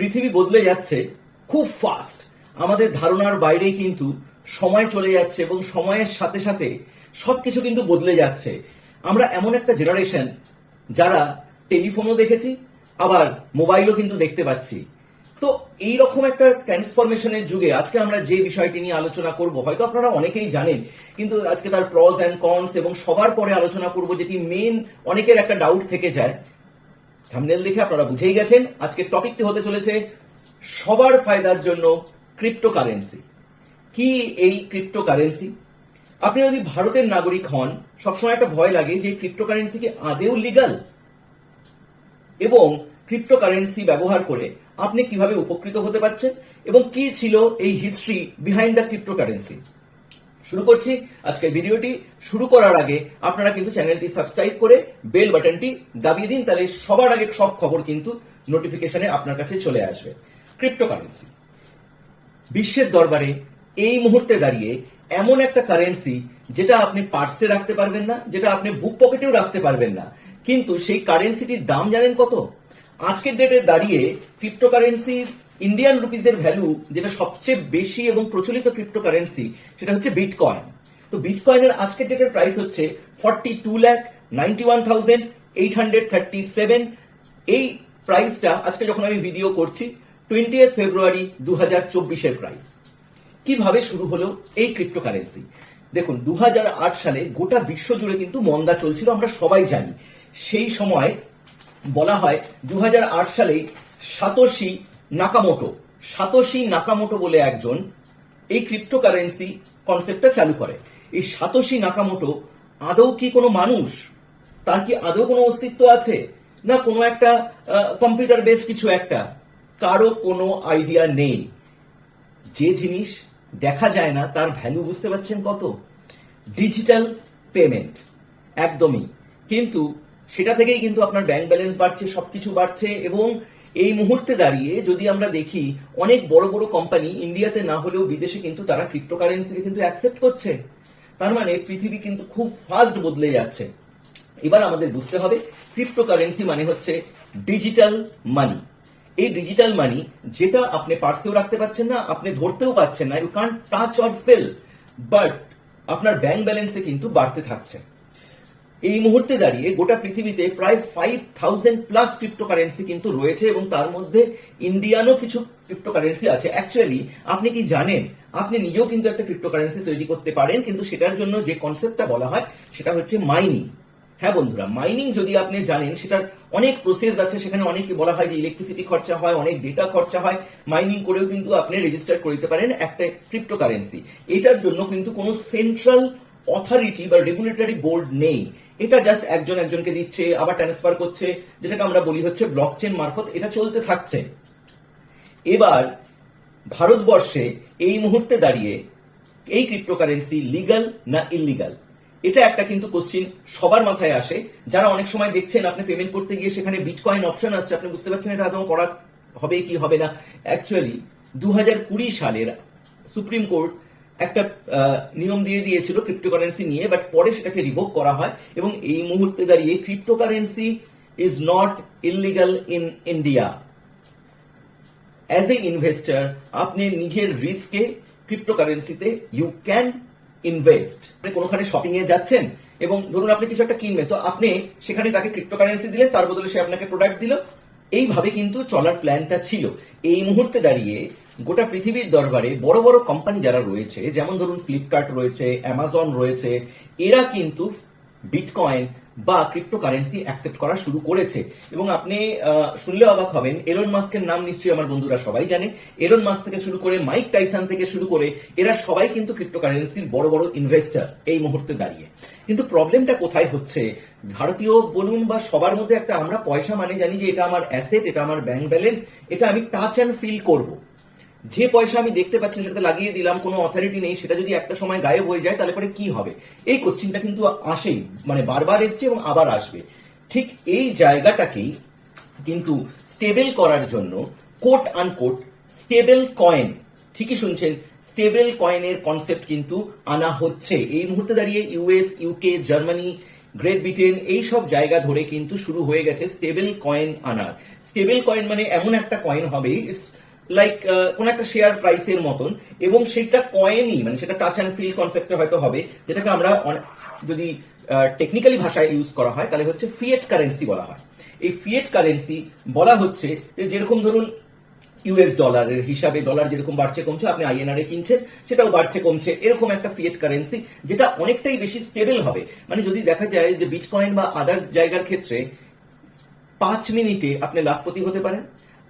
পৃথিবী বদলে যাচ্ছে খুব ফাস্ট আমাদের ধারণার বাইরে কিন্তু সময় চলে যাচ্ছে এবং সময়ের সাথে সাথে সবকিছু কিন্তু বদলে যাচ্ছে। আমরা এমন একটা জেনারেশন যারা টেলিফোনও দেখেছি, আবার মোবাইলও কিন্তু দেখতে পাচ্ছি। তো এই রকম একটা ট্রান্সফরমেশনের যুগে আজকে আমরা যে বিষয়টি নিয়ে আলোচনা করব, হয়তো আপনারা অনেকেই জানেন, কিন্তু আজকে তার প্রস অ্যান্ড কনস এবং সবার পরে আলোচনা করব, যেটি মেন অনেকের একটা ডাউট থেকে যায়। থামনেল দেখে আপনারা বুঝেই গেছেন আজকের টপিকটি হতে চলেছে সবার ফায়দার জন্য ক্রিপ্টোকারেন্সি। কি এই ক্রিপ্টোকারেন্সি? আপনি যদি ভারতের নাগরিক হন, সবসময় একটা ভয় লাগে যে ক্রিপ্টোকারেন্সি কি আদেও লিগাল এবং ক্রিপ্টোকারেন্সি ব্যবহার করে আপনি কীভাবে উপকৃত হতে পারছেন এবং কি ছিল এই হিস্ট্রি বিহাইন্ড দ্য ক্রিপ্টোকারেন্সি শুরু করছি। আজকের ভিডিওটি শুরু করার আগে আপনারা কিন্তু চ্যানেলটি সাবস্ক্রাইব করে বেল বাটনটি দাবিয়ে দিন, তাহলে সবার আগে সব খবর কিন্তু নোটিফিকেশনে আপনার কাছে চলে আসবে। ক্রিপ্টোকারেন্সি বিশ্বের দরবারে এই মুহূর্তে দাঁড়িয়ে এমন একটা কারেন্সি যেটা আপনি পার্সে রাখতে পারবেন না, যেটা আপনি বুক পকেটেও রাখতে পারবেন না। কিন্তু সেই কারেন্সিটির দাম জানেন কত? আজকের ডেটে দাঁড়িয়ে ক্রিপ্টোকারেন্সির ইন্ডিয়ান রুপিজের ভ্যালু যেটা সবচেয়ে বেশি এবং প্রচলিত ক্রিপ্টোকারেন্সি সেটা হচ্ছে বিটকয়েন তো বিটকয়েনের আজকের ডেটের প্রাইস হচ্ছে forty two lakh ninety one thousand eight hundred thirty seven এই প্রাইসটা আজকে যখন আমি ভিডিও করছি টোয়েন্টি ফেব্রুয়ারি দু হাজার চব্বিশের প্রাইস কীভাবে শুরু হলো এই ক্রিপ্টোকারেন্সি দেখুন দু হাজার আট সালে গোটা বিশ্ব জুড়ে কিন্তু মন্দা চলছিল, আমরা সবাই জানি। সেই সময় বলা হয় দু সালেই সাতোশি নাকামোটো, সাতোশি নাকামোটো বলে একজন এই ক্রিপ্টোকারেন্সি কনসেপ্টটা চালু করে। এই সাতোশি নাকামোটো আদৌ কি কোনো মানুষ? তার কি আদৌ কোনো অস্তিত্ব আছে? না কোনো একটা কম্পিউটার বেস কিছু একটা? কারও কোনো আইডিয়া নেই। যে জিনিস দেখা যায় না, তার ভ্যালু বুঝতে পারছেন কত? ডিজিটাল পেমেন্ট একদমই। কিন্তু সেটা থেকেই কিন্তু আপনার ব্যাংক ব্যালেন্স বাড়ছে, সবকিছু বাড়ছে এবং এই মুহূর্তে দাঁড়িয়ে যদি আমরা দেখি, অনেক বড় বড় কোম্পানি ইন্ডিয়াতে না হলেও বিদেশে কিন্তু তারা ক্রিপ্টোকারেন্সিকে কিন্তু অ্যাকসেপ্ট করছে। তার মানে পৃথিবী কিন্তু খুব ফাস্ট বদলে যাচ্ছে। এবার আমাদের বুঝতে হবে ক্রিপ্টোকারেন্সি মানে হচ্ছে ডিজিটাল মানি এই ডিজিটাল মানি যেটা আপনি পার্সেও রাখতে পারছেন না, আপনি ধরতেও পাচ্ছেন না you can touch or fail but আপনার ব্যাংক ব্যালেন্সে কিন্তু বাড়তে থাকছে। এই মুহূর্তে দাঁড়িয়ে গোটা পৃথিবীতে প্রায় ফাইভ থাউজেন্ড প্লাস ক্রিপ্টোকারেন্সি কিন্তু রয়েছে এবং তার মধ্যে ইন্ডিয়ানও কিছু ক্রিপ্টোকারেন্সি আছে। অ্যাকচুয়ালি আপনি কি জানেন? আপনি নিজেও কিন্তু একটা ক্রিপ্টোকারেন্সি তৈরি করতে পারেন, কিন্তু সেটার জন্য যে কনসেপ্টটা বলা হয়, সেটা হচ্ছে মাইনিং হ্যাঁ বন্ধুরা মাইনিং যদি আপনি জানেন, সেটার অনেক প্রসেস আছে। সেখানে অনেক বলা হয় যে ইলেকট্রিসিটি খরচা হয়, অনেক ডেটা খরচা হয়। মাইনিং করেও কিন্তু আপনি রেজিস্টার করতে পারেন একটা ক্রিপ্টোকারেন্সি এটার জন্য কিন্তু কোনো সেন্ট্রাল অথরিটি বা রেগুলেটরি বোর্ড নেই। এটা জাস্ট একজন একজনকে দিচ্ছে, আবার ট্রান্সফার করছে, যেটাকে আমরা বলি হচ্ছে ব্লক চেন মারফত, এটা চলতে থাকছে। এবার ভারতবর্ষে এই মুহূর্তে দাঁড়িয়ে এই ক্রিপ্টোকারেন্সি লিগাল না ইলিগাল এটা একটা কিন্তু কোশ্চিন সবার মাথায় আসে। যারা অনেক সময় দেখছেন, আপনি পেমেন্ট করতে গিয়ে সেখানে বিটকয়েন অপশন আসছে আপনি বুঝতে পারছেন এটা আদৌ করা হবে কি হবে না? অ্যাকচুয়ালি দু হাজার কুড়ি সালের সুপ্রিম কোর্ট একটা নিয়ম দিয়ে দিয়েছিল ক্রিপ্টোকারেন্সি নিয়ে বাট পরে সেটাকে রিভোক করা হয় এবং এই মুহূর্তে দাঁড়িয়ে cryptocurrency is not illegal in India as a investor আপনি নিজের রিস্কে ক্রিপ্টোকারেন্সিতে ইউ ক্যান ইনভেস্ট আপনি কোনোখানে শপিং এ যাচ্ছেন এবং ধরুন আপনি কিছু একটা কিনবেন, তো আপনি সেখানে তাকে ক্রিপ্টোকারেন্সি দিলেন, তার বদলে সে আপনাকে প্রোডাক্ট দিল। এইভাবে কিন্তু চলার প্ল্যানটা ছিল। এই মুহূর্তে দাঁড়িয়ে গোটা পৃথিবীর দরবারে বড় বড় কোম্পানি যারা রয়েছে, যেমন ধরুন ফ্লিপকার্ট রয়েছে অ্যামাজন রয়েছে, এরা কিন্তু বিটকয়েন বা ক্রিপ্টোকারেন্সি অ্যাকসেপ্ট করা শুরু করেছে। এবং আপনি শুনলে অবাক হবেন এলন মাস্কের নাম নিশ্চয়ই আমার বন্ধুরা সবাই জানে। এলন মাস্ক থেকে শুরু করে মাইক টাইসান থেকে শুরু করে এরা সবাই কিন্তু ক্রিপ্টোকারেন্সির বড় বড় ইনভেস্টার এই মুহূর্তে দাঁড়িয়ে। কিন্তু প্রবলেমটা কোথায় হচ্ছে? ভারতীয় বলুন বা সবার মধ্যে একটা আমরা পয়সা মানে জানি যে এটা আমার অ্যাসেট এটা আমার ব্যাংক ব্যালেন্স এটা আমি টাচ অ্যান্ড ফিল করব। যে পয়সা আমি দেখতে পাচ্ছি না, সেটাতে লাগিয়ে দিলাম কোনো অথরিটি নেই সেটা যদি একটা সময় গায়েব হয়ে যায় তাহলে পরে কি হবে? এই কোশ্চিনটা কিন্তু আসেই মানে বারবার এসছে এবং আবার আসবে। ঠিক এই জায়গাটাকেই কিন্তু স্টেবল করার জন্য কোট আনকোট স্টেবল কয়েন ঠিকই শুনছেন স্টেবল কয়েনের কনসেপ্ট কিন্তু আনা হচ্ছে। এই মুহূর্তে দাঁড়িয়ে US UK Germany Great Britain এই সব জায়গা ধরে কিন্তু শুরু হয়ে গেছে স্টেবল কয়েন আনার। স্টেবল কয়েন মানে এমন একটা কয়েন হবে লাইক কোন একটা শেয়ার প্রাইসের মতন এবং সেটা কয়েনই মানে সেটা টাচ অ্যান্ড ফিল কনসেপ্টে হয়তো হবে, যেটাকে আমরা যদি টেকনিক্যালি ভাষায় ইউজ করা হয়, তাহলে হচ্ছে ফিয়েট কারেন্সি বলা হয়। এই ফিয়েট কারেন্সি বলা হচ্ছে যেরকম ধরুন ইউএস ডলারের হিসাবে ডলার যেরকম বাড়ছে কমছে, আপনি আইএনআর এ কিনছেন, সেটাও বাড়ছে কমছে, এরকম একটা ফিয়েট কারেন্সি যেটা অনেকটাই বেশি স্টেবল হবে। মানে যদি দেখা যায় যে বিটকয়েন বা আদার জায়গার ক্ষেত্রে পাঁচ মিনিটে আপনি লাখপতি হতে পারেন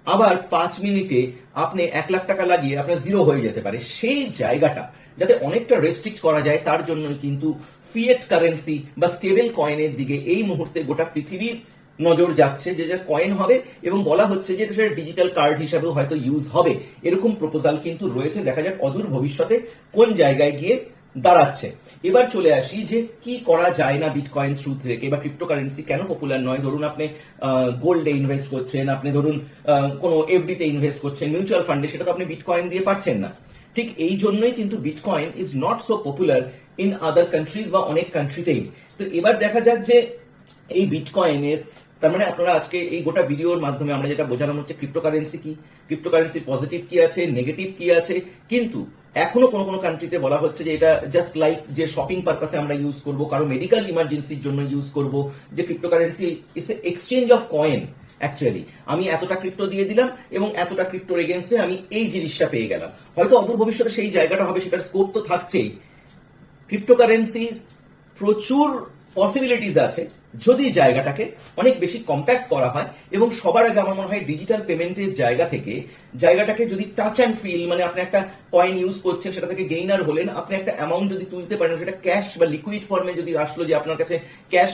আবার পাঁচ মিনিটে আপনি এক লাখ টাকা লাগিয়ে আপনার জিরো হয়ে যেতে পারে। সেই জায়গাটা, যাতে অনেকটা রেস্ট্রিক্ট করা যায়, তার জন্য কিন্তু ফিয়েট কারেন্সি বা স্টেবল কয়েনের দিকে এই মুহূর্তে গোটা পৃথিবীর নজর যাচ্ছে, যে যে কয়েন হবে এবং বলা হচ্ছে যে সেটা ডিজিটাল কার্ড হিসাবেও হয়তো ইউজ হবে। এরকম প্রপোজাল কিন্তু রয়েছে। দেখা যাক অদূর ভবিষ্যতে কোন জায়গায় গিয়ে দাঁড়াচ্ছে। এবার চলে আসি যে কি করা যায় না বিটকয়েন থ্রু থেকে বা ক্রিপ্টোকারেন্সি কেন পপুলার নয়। ধরুন আপনি গোল্ডে ইনভেস্ট করছেন, আপনি ধরুন কোনো এফডিতে ইনভেস্ট করছেন মিউচুয়াল ফান্ডে সেটা তো আপনি বিটকয়েন দিয়ে পারছেন না। ঠিক এই জন্যই কিন্তু bitcoin is not so popular in other countries বা অনেক কান্ট্রিতেই তো এবার দেখা যাক যে এই বিটকয়েনের তার মানে আপনারা আজকে এই গোটা ভিডিওর মাধ্যমে আমরা যেটা বোঝানো হচ্ছে ক্রিপ্টোকারেন্সি কি? ক্রিপ্টোকারেন্সি পজিটিভ কি আছে নেগেটিভ কি আছে? কিন্তু এখনও কোনো কোনো কান্ট্রিতে বলা হচ্ছে যে এটা জাস্ট লাইক যে শপিং পারপাসে আমরা ইউজ করব, কারও মেডিকেল ইমার্জেন্সির জন্য ইউজ করব, যে cryptocurrency is a exchange of coin actually আমি এতটা ক্রিপ্টো দিয়ে দিলাম এবং এতটা ক্রিপ্টোর এগেনস্টে আমি এই জিনিসটা পেয়ে গেলাম। হয়তো অদূর ভবিষ্যতে সেই জায়গাটা হবে, সেটার স্কোপ তো থাকছেই। ক্রিপ্টোকারেন্সির প্রচুর পসিবিলিটিস আছে। যদি জায়গাটাকে অনেক বেশি কম্প্যাক্ট করা হয় এবং সবার আগে আমার মনে হয় ডিজিটাল পেমেন্টের জায়গা থেকে জায়গাটাকে যদি টাচ অ্যান্ড ফিল মানে আপনি একটা কয়েন ইউজ করছেন, সেটা থেকে গেইনার হলেন, আপনি একটা অ্যামাউন্ট যদি তুলতে পারেন, সেটা ক্যাশ বা লিকুইড ফর্মে যদি আসলো যে আপনার কাছে ক্যাশ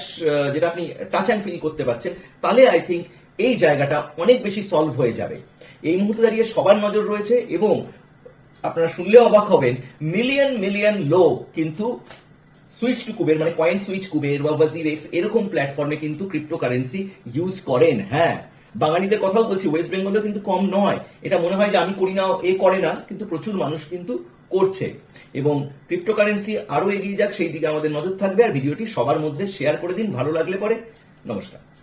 যেটা আপনি টাচ অ্যান্ড ফিল করতে পারছেন, তাহলে আই থিঙ্ক এই জায়গাটা অনেক বেশি সলভ হয়ে যাবে। এই মুহূর্তে দাঁড়িয়ে সবার নজর রয়েছে এবং আপনারা শুনলে অবাক হবেন মিলিয়ন মিলিয়ন লোক কিন্তু সুইচ টু কুবের মানে কয়েন সুইচ কুবের বা ওয়াজির এক্স এরকম প্ল্যাটফর্মে কিন্তু ক্রিপ্টোকারেন্সি ইউজ করেন হ্যাঁ। বাঙালিদের কথাও বলছি ওয়েস্ট বেঙ্গলেও কিন্তু কম নয়। এটা মনে হয় যে আমি করি না, এ করে না, কিন্তু প্রচুর মানুষ কিন্তু করছে। এবং ক্রিপ্টোকারেন্সি আরও এগিয়ে যাক, সেই দিকে আমাদের নজর থাকবে। আর ভিডিওটি সবার মধ্যে শেয়ার করে দিন, ভালো লাগলে পরে। নমস্কার।